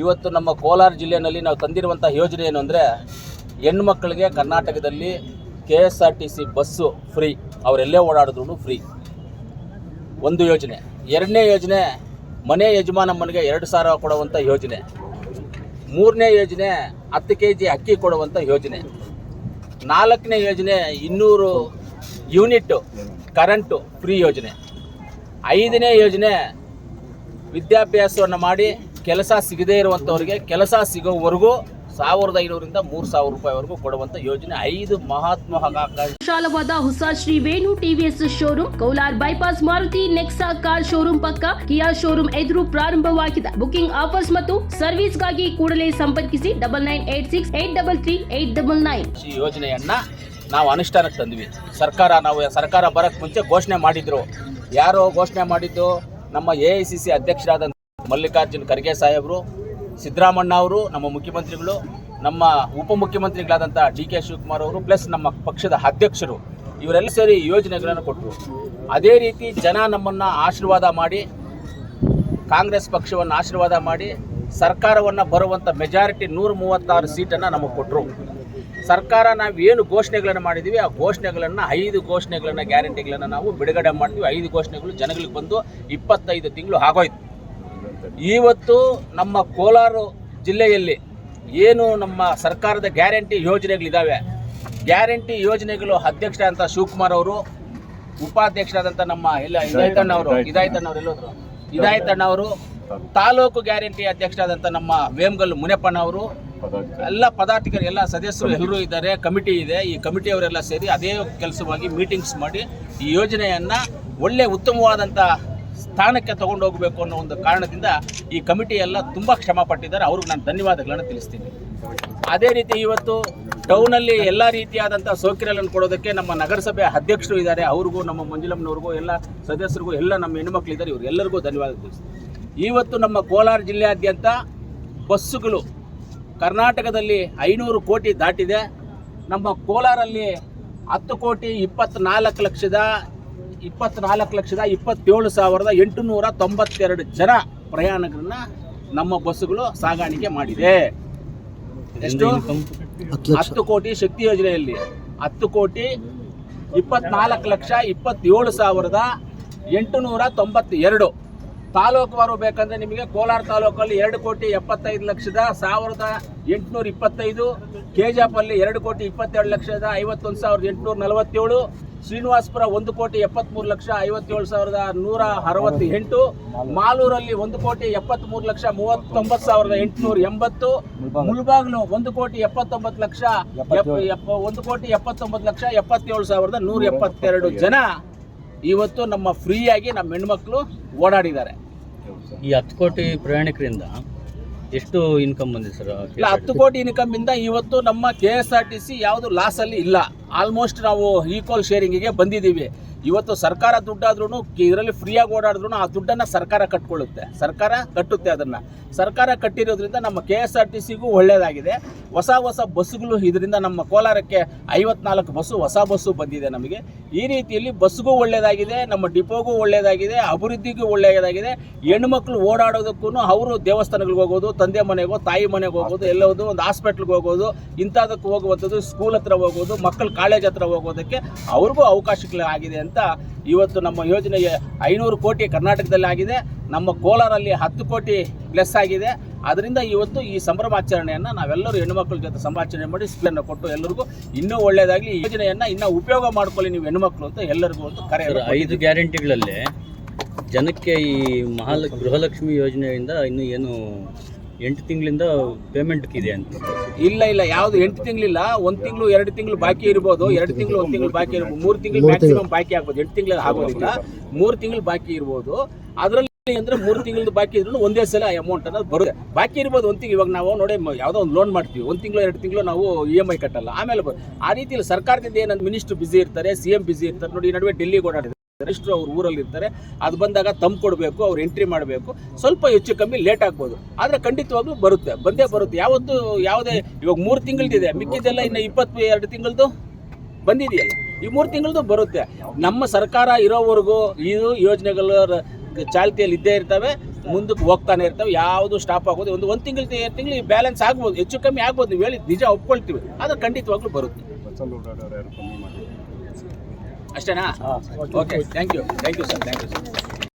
ಇವತ್ತು ನಮ್ಮ ಕೋಲಾರ ಜಿಲ್ಲೆಯಲ್ಲಿ ನಾವು ತಂದಿರುವಂಥ ಯೋಜನೆ ಏನು ಅಂದರೆ ಹೆಣ್ಮಕ್ಳಿಗೆ ಕರ್ನಾಟಕದಲ್ಲಿ K S R T C bus free. ಅವರೆಲ್ಲೇ ಓಡಾಡಿದ್ರು ಫ್ರೀ. ಒಂದು ಯೋಜನೆ. ಎರಡನೇ ಯೋಜನೆ, ಮನೆ ಯಜಮಾನಮ್ಮನಿಗೆ ಎರಡು ಸಾವಿರ ಕೊಡುವಂಥ ಯೋಜನೆ. ಮೂರನೇ ಯೋಜನೆ, ಹತ್ತು ಕೆ ಜಿ ಅಕ್ಕಿ ಕೊಡುವಂಥ ಯೋಜನೆ. ನಾಲ್ಕನೇ ಯೋಜನೆ, ಇನ್ನೂರು ಯೂನಿಟ್ ಕರೆಂಟು ಫ್ರೀ ಯೋಜನೆ. ಐದನೇ ಯೋಜನೆ, ವಿದ್ಯಾಭ್ಯಾಸವನ್ನು ಮಾಡಿ ಕೆಲಸ ಸಿಗದೇ ಇರುವಂಥವ್ರಿಗೆ ಕೆಲಸ ಸಿಗೋವರೆಗೂ ಸಾವಿರದ ಐನೂರಿಂದ ಮೂರು ಸಾವಿರ ರೂಪಾಯಿವರೆಗೂ ಕೊಡುವಂತ ಯೋಜನೆ. ಐದು ಮಹಾತ್ಮ ವಿಶಾಲವಾದ ಹೊಸ Shri Venu TVS showroom Kolar bypass Maruti Nexa car showroom ಪಕ್ಕ ಕಿಯಾ ಶೋರೂಮ್ ಎದುರು ಪ್ರಾರಂಭವಾಗಿದೆ. ಬುಕಿಂಗ್ ಆಫರ್ಸ್ ಮತ್ತು ಸರ್ವಿಸ್ಗಾಗಿ ಕೂಡಲೇ ಸಂಪರ್ಕಿಸಿ double nine eight six eight double three eight double nine ಈ ಯೋಜನೆಯನ್ನ ನಾವು ಅನುಷ್ಠಾನಕ್ಕೆ ತಂದ್ವಿ. ಸರ್ಕಾರ ನಾವು ಸರ್ಕಾರ ಬರಕ್ಕೆ ಮುಂಚೆ ಘೋಷಣೆ ಮಾಡಿದ್ರು. ಯಾರು ಘೋಷಣೆ ಮಾಡಿದ್ದು ನಮ್ಮ ಎ ಐ ಸಿ ಸಿ ಅಧ್ಯಕ್ಷರಾದ ಮಲ್ಲಿಕಾರ್ಜುನ್ ಖರ್ಗೆ ಸಾಹೇಬರು, ಸಿದ್ದರಾಮಣ್ಣ ಅವರು, ನಮ್ಮ ಮುಖ್ಯಮಂತ್ರಿಗಳು, ನಮ್ಮ ಉಪಮುಖ್ಯಮಂತ್ರಿಗಳಾದಂಥ ಡಿ ಕೆ ಶಿವಕುಮಾರ್ ಅವರು, ಪ್ಲಸ್ ನಮ್ಮ ಪಕ್ಷದ ಅಧ್ಯಕ್ಷರು, ಇವರೆಲ್ಲ ಸೇರಿ ಯೋಜನೆಗಳನ್ನು ಕೊಟ್ಟರು. ಅದೇ ರೀತಿ ಜನ ನಮ್ಮನ್ನು ಆಶೀರ್ವಾದ ಮಾಡಿ, ಕಾಂಗ್ರೆಸ್ ಪಕ್ಷವನ್ನು ಆಶೀರ್ವಾದ ಮಾಡಿ, ಸರ್ಕಾರವನ್ನು ಬರುವಂಥ ಮೆಜಾರಿಟಿ ನೂರ ಮೂವತ್ತಾರು ಸೀಟನ್ನು ನಮಗೆ ಕೊಟ್ಟರು ಸರ್ಕಾರ ನಾವು ಏನು ಘೋಷಣೆಗಳನ್ನು ಮಾಡಿದ್ದೀವಿ ಆ ಘೋಷಣೆಗಳನ್ನು, ಐದು ಘೋಷಣೆಗಳನ್ನು ಗ್ಯಾರಂಟಿಗಳನ್ನು ನಾವು ಬಿಡುಗಡೆ ಮಾಡ್ತೀವಿ. ಐದು ಘೋಷಣೆಗಳು ಜನಗಳಿಗೆ ಬಂದು ಇಪ್ಪತ್ತೈದು ತಿಂಗಳು ಆಗೋಯ್ತು. ಇವತ್ತು ನಮ್ಮ ಕೋಲಾರ ಜಿಲ್ಲೆಯಲ್ಲಿ ಏನು ನಮ್ಮ ಸರ್ಕಾರದ ಗ್ಯಾರಂಟಿ ಯೋಜನೆಗಳಿದ್ದಾವೆ ಗ್ಯಾರಂಟಿ ಯೋಜನೆಗಳು ಅಧ್ಯಕ್ಷರಾದಂಥ ಶಿವಕುಮಾರ್ ಅವರು ಉಪಾಧ್ಯಕ್ಷರಾದಂಥ ನಮ್ಮ ಎಲ್ಲ ಇದಾಯ್ತಣ್ಣವರು ಇದಾಯ್ತಣ್ಣ ಅವರು ಎಲ್ಲೋದ್ರು. ಇದಾಯ್ತಣ್ಣ ಅವರು ತಾಲೂಕು ಗ್ಯಾರಂಟಿ ಅಧ್ಯಕ್ಷರಾದಂಥ ನಮ್ಮ ವೇಮಗಲ್ ಮುನಿಯಪ್ಪಣ್ಣ ಅವರು ಎಲ್ಲ ಪದಾಧಿಕಾರಿ ಎಲ್ಲ ಸದಸ್ಯರು ಎಲ್ಲರೂ ಇದ್ದಾರೆ ಕಮಿಟಿ ಇದೆ. ಈ ಕಮಿಟಿಯವರೆಲ್ಲ ಸೇರಿ ಅದೇ ಕೆಲಸವಾಗಿ ಮೀಟಿಂಗ್ಸ್ ಮಾಡಿ ಈ ಯೋಜನೆಯನ್ನು ಒಳ್ಳೆ ಉತ್ತಮವಾದಂಥ ಸ್ಥಾನಕ್ಕೆ ತಗೊಂಡು ಹೋಗಬೇಕು ಅನ್ನೋ ಒಂದು ಕಾರಣದಿಂದ ಈ ಕಮಿಟಿ ಎಲ್ಲ ತುಂಬ ಶ್ರಮ ಪಟ್ಟಿದ್ದಾರೆ. ಅವ್ರಿಗೆ ನಾನು ಧನ್ಯವಾದಗಳನ್ನು ತಿಳಿಸ್ತೀನಿ. ಅದೇ ರೀತಿ ಇವತ್ತು ಟೌನಲ್ಲಿ ಎಲ್ಲ ರೀತಿಯಾದಂಥ ಸೌಕರ್ಯಗಳನ್ನು ಕೊಡೋದಕ್ಕೆ ನಮ್ಮ ನಗರಸಭೆ ಅಧ್ಯಕ್ಷರು ಇದ್ದಾರೆ. ಅವ್ರಿಗೂ, ನಮ್ಮ ಮಂಜುಲಮ್ಮನವ್ರಿಗೂ, ಎಲ್ಲ ಸದಸ್ಯರಿಗೂ ಎಲ್ಲ ನಮ್ಮ ಹೆಣ್ಮಕ್ಳಿದ್ದಾರೆ ಇವರೆಲ್ಲರಿಗೂ ಧನ್ಯವಾದ ತಿಳಿಸ್ತೀನಿ. ಇವತ್ತು ನಮ್ಮ ಕೋಲಾರ ಜಿಲ್ಲೆಯಾದ್ಯಂತ ಬಸ್ಸುಗಳು ಕರ್ನಾಟಕದಲ್ಲಿ ಐನೂರು ಕೋಟಿ ದಾಟಿದೆ. ನಮ್ಮ ಕೋಲಾರಲ್ಲಿ ಹತ್ತು ಕೋಟಿ ಇಪ್ಪತ್ತ್ನಾಲ್ಕು ಲಕ್ಷದ ಇಪ್ಪತ್ತ್ನಾಲ್ಕು ಲಕ್ಷದ ಇಪ್ಪತ್ತೇಳು ಸಾವಿರದ ಎಂಟುನೂರ ತೊಂಬತ್ತೆರಡು ಜನ ಪ್ರಯಾಣಿಕರನ್ನ ನಮ್ಮ ಬಸ್ಸುಗಳು ಸಾಗಾಣಿಕೆ ಮಾಡಿದೆ. ಎಷ್ಟು? ಹತ್ತು ಕೋಟಿ ಶಕ್ತಿ ಯೋಜನೆಯಲ್ಲಿ. ಹತ್ತು ಕೋಟಿ ಇಪ್ಪತ್ನಾಲ್ಕು ಲಕ್ಷ ಇಪ್ಪತ್ತೇಳು ಸಾವಿರದ ಎಂಟುನೂರ ತೊಂಬತ್ತೆರಡು. ತಾಲೂಕುವಾರು ಬೇಕಂದ್ರೆ ನಿಮಗೆ ಕೋಲಾರ ತಾಲೂಕಲ್ಲಿ ಎರಡು ಕೋಟಿ ಎಪ್ಪತ್ತೈದು ಲಕ್ಷದ ಸಾವಿರದ ಎಂಟುನೂರ ಇಪ್ಪತ್ತೈದು ಕೆಜಾಪಲ್ಲಿ ಎರಡು ಕೋಟಿ ಇಪ್ಪತ್ತೆರಡು ಲಕ್ಷದ ಐವತ್ತೊಂದು ಸಾವಿರದ ಎಂಟುನೂರ ನಲವತ್ತೇಳು ಶ್ರೀನಿವಾಸಪುರ ಒಂದು ಕೋಟಿ ಎಪ್ಪತ್ತ್ಮೂರು ಲಕ್ಷ ಐವತ್ತೇಳು ಸಾವಿರದ ನೂರ ಅರವತ್ತೆಂಟು. ಮಾಲೂರಲ್ಲಿ ಒಂದು ಕೋಟಿ ಎಪ್ಪತ್ತ್ಮೂರು ಲಕ್ಷ ಮೂವತ್ತೊಂಬತ್ತು ಸಾವಿರದ ಎಂಟುನೂರ ಎಂಬತ್ತು. ಮುಳಬಾಗ್ಲು ಒಂದು ಕೋಟಿ ಎಪ್ಪತ್ತೊಂಬತ್ತು ಲಕ್ಷ ಒಂದು ಕೋಟಿ ಎಪ್ಪತ್ತೊಂಬತ್ತು ಲಕ್ಷ ಎಪ್ಪತ್ತೇಳು ಸಾವಿರದ ನೂರ ಎಪ್ಪತ್ತೆರಡು ಜನ ಇವತ್ತು ನಮ್ಮ ಫ್ರೀಯಾಗಿ ನಮ್ಮ ಹೆಣ್ಮಕ್ಳು ಓಡಾಡಿದ್ದಾರೆ. ಈ ಹತ್ತು ಕೋಟಿ ಪ್ರಯಾಣಿಕರಿಂದ ಎಷ್ಟು ಇನ್ಕಮ್ ಬಂದಿದೆ ಸರ್ ಇಲ್ಲ, ಹತ್ತು ಕೋಟಿ ಇನ್ಕಮ್ ಇಂದ ಇವತ್ತು ನಮ್ಮ K S R T C ಯಾವುದು ಲಾಸ್ ಅಲ್ಲಿ ಇಲ್ಲ. ಆಲ್ಮೋಸ್ಟ್ ನಾವು ಈಕ್ವಲ್ ಶೇರಿಂಗಿಗೆ ಬಂದಿದ್ದೀವಿ. ಇವತ್ತು ಸರ್ಕಾರ ದುಡ್ಡಾದ್ರೂ ಇದರಲ್ಲಿ ಫ್ರೀಯಾಗಿ ಓಡಾಡಿದ್ರು ಆ ದುಡ್ಡನ್ನು ಸರ್ಕಾರ ಕಟ್ಕೊಳ್ಳುತ್ತೆ. ಸರ್ಕಾರ ಕಟ್ಟುತ್ತೆ ಅದನ್ನು. ಸರ್ಕಾರ ಕಟ್ಟಿರೋದ್ರಿಂದ ನಮ್ಮ ಕೆ ಎಸ್ ಆರ್ ಟಿ ಸಿಗೂ ಒಳ್ಳೆಯದಾಗಿದೆ ಹೊಸ ಹೊಸ ಬಸ್ಸುಗಳು ಇದರಿಂದ ನಮ್ಮ ಕೋಲಾರಕ್ಕೆ ಐವತ್ನಾಲ್ಕು ಬಸ್ಸು, ಹೊಸ ಬಸ್ಸು ಬಂದಿದೆ ನಮಗೆ. ಈ ರೀತಿಯಲ್ಲಿ ಬಸ್ಗೂ ಒಳ್ಳೆಯದಾಗಿದೆ ನಮ್ಮ ಡಿಪೋಗೂ ಒಳ್ಳೆಯದಾಗಿದೆ ಅಭಿವೃದ್ಧಿಗೂ ಒಳ್ಳೆಯದಾಗಿದೆ ಹೆಣ್ಮಕ್ಳು ಓಡಾಡೋದಕ್ಕೂ ಅವರು ದೇವಸ್ಥಾನಗಳಿಗೆ ಹೋಗೋದು, ತಂದೆ ಮನೆಗೋ, ತಾಯಿ ಮನೆಗೆ ಹೋಗೋದು, ಎಲ್ಲೋದು ಒಂದು ಹಾಸ್ಪಿಟ್ಲ್ಗೆ ಹೋಗೋದು, ಇಂಥದಕ್ಕೆ ಹೋಗುವಂಥದ್ದು, ಸ್ಕೂಲ್ ಹತ್ರ ಹೋಗೋದು, ಮಕ್ಕಳು ಕಾಲೇಜ್ ಹತ್ರ ಹೋಗೋದಕ್ಕೆ ಅವ್ರಿಗೂ ಅವಕಾಶಗಳಾಗಿದೆ ಅಂತ ಇವತ್ತು ನಮ್ಮ ಯೋಜನೆಗೆ ಐನೂರು ಕೋಟಿ ಕರ್ನಾಟಕದಲ್ಲಿ ಆಗಿದೆ. ನಮ್ಮ ಕೋಲಾರಲ್ಲಿ ಹತ್ತು ಕೋಟಿ ಪ್ಲಸ್ ಆಗಿದೆ. ಅದರಿಂದ ಇವತ್ತು ಈ ಸಂಭ್ರಮಾಚರಣೆಯನ್ನು ನಾವೆಲ್ಲರೂ ಹೆಣ್ಣುಮಕ್ಕಳ ಜೊತೆ ಸಂಭಾಚರಣೆ ಮಾಡಿ ಸ್ಕೂಲನ್ನು ಕೊಟ್ಟು ಎಲ್ಲರಿಗೂ ಇನ್ನೂ ಒಳ್ಳೆಯದಾಗಲಿ. ಈ ಯೋಜನೆಯನ್ನು ಇನ್ನೂ ಉಪಯೋಗ ಮಾಡ್ಕೊಳ್ಳಿ ನೀವು ಹೆಣ್ಣುಮಕ್ಕಳು ಅಂತ ಎಲ್ಲರಿಗೂ ಒಂದು ಕರೆ ಐದು ಗ್ಯಾರಂಟಿಗಳಲ್ಲಿ ಜನಕ್ಕೆ ಈ ಮಹಾಲ ಗೃಹಲಕ್ಷ್ಮಿ ಯೋಜನೆಯಿಂದ ಇನ್ನೂ ಏನು ಎಂಟು ತಿಂಗಳಿಂದ ಪೇಮೆಂಟ್ ಇದೆ ಅಂತ. ಇಲ್ಲ ಇಲ್ಲ ಯಾವುದು ಎಂಟು ತಿಂಗಳಿಲ್ಲ ಒಂದ್ ತಿಂಗಳು ಎರಡು ತಿಂಗಳು ಬಾಕಿ ಇರ್ಬೋದು ಎರಡು ತಿಂಗಳು ಒಂದ್ ತಿಂಗಳು ಬಾಕಿ ಇರ್ಬೋದು ಮೂರು ತಿಂಗಳು ಮ್ಯಾಕ್ಸಿಮಮ್ ಬಾಕಿ ಆಗ್ಬೋದು ಎಂಟು ತಿಂಗಳ ಆಗೋದಿಲ್ಲ ಮೂರು ತಿಂಗಳು ಬಾಕಿ ಇರ್ಬೋದು. ಅದರಲ್ಲಿ ಅಂದ್ರೆ ಮೂರು ತಿಂಗಳದ್ದು ಬಾಕಿ ಇದ್ರೂ ಒಂದೇ ಸಲ ಅಮೌಂಟ್ ಅನ್ನೋದು ಬರುತ್ತೆ. ಬಾಕಿ ಇರ್ಬೋದು ಒಂದು ತಿಂಗಳು ಇವಾಗ ನಾವು ನೋಡಿ ಯಾವುದೋ ಒಂದು ಲೋನ್ ಮಾಡ್ತೀವಿ ಒಂದು ತಿಂಗಳು ಎರಡು ತಿಂಗಳು ನಾವು ಇ ಎಂ ಐ ಕಟ್ಟಲ್ಲ. ಆಮೇಲೆ ಬ- ಆ ರೀತಿಯಲ್ಲಿ ಸರ್ಕಾರದಿಂದ ಏನಂದ್ರೆ ಮಿನಿಸ್ಟರ್ ಬಿಸಿ ಇರ್ತಾರೆ ಸಿ ಎಂ ಬಿಸಿ ಇರ್ತಾರೆ ನೋಡಿ ಈ ನಡುವೆ ಡೆಲ್ಲಿಗೆ ಓಡಾಡಿದ್ದಾರೆ ಗರಿಷ್ಠರು ಅವ್ರ ಊರಲ್ಲಿ ಇರ್ತಾರೆ. ಅದು ಬಂದಾಗ ತಂಪು ಕೊಡಬೇಕು, ಅವ್ರು ಎಂಟ್ರಿ ಮಾಡಬೇಕು. ಸ್ವಲ್ಪ ಹೆಚ್ಚು ಕಮ್ಮಿ ಲೇಟ್ ಆಗ್ಬೋದು. ಆದರೆ ಖಂಡಿತವಾಗ್ಲೂ ಬರುತ್ತೆ. ಬಂದೇ ಬರುತ್ತೆ. ಯಾವತ್ತು ಯಾವುದೇ, ಇವಾಗ ಮೂರು ತಿಂಗಳದಿದೆ. ಮಿಕ್ಕಿದೆಲ್ಲ ಇನ್ನು ಇಪ್ಪತ್ತು, ಎರಡು ತಿಂಗಳದ್ದು ಬಂದಿದೆಯಲ್ಲ. ಈ ಮೂರು ತಿಂಗಳದ್ದು ಬರುತ್ತೆ. ನಮ್ಮ ಸರ್ಕಾರ ಇರೋವರೆಗೂ ಇದು ಯೋಜನೆಗಳು ಚಾಲ್ತಿಯಲ್ಲಿ ಇದ್ದೇ ಇರ್ತವೆ. ಮುಂದಕ್ಕೆ ಹೋಗ್ತಾನೆ ಇರ್ತವೆ. ಯಾವುದು ಸ್ಟಾಪ್ ಆಗೋದು. ಒಂದು ಒಂದು ತಿಂಗಳು, ಎರಡು ತಿಂಗಳು ಬ್ಯಾಲೆನ್ಸ್ ಆಗ್ಬೋದು. ಹೆಚ್ಚು ಕಮ್ಮಿ ಆಗ್ಬೋದು. ನೀವು ಹೇಳಿ, ನಿಜ ಒಪ್ಕೊಳ್ತೀವಿ. ಆದರೆ ಖಂಡಿತವಾಗ್ಲೂ ಬರುತ್ತೆ. ಅಷ್ಟೇನಾ? Okay thank you thank you sir thank you sir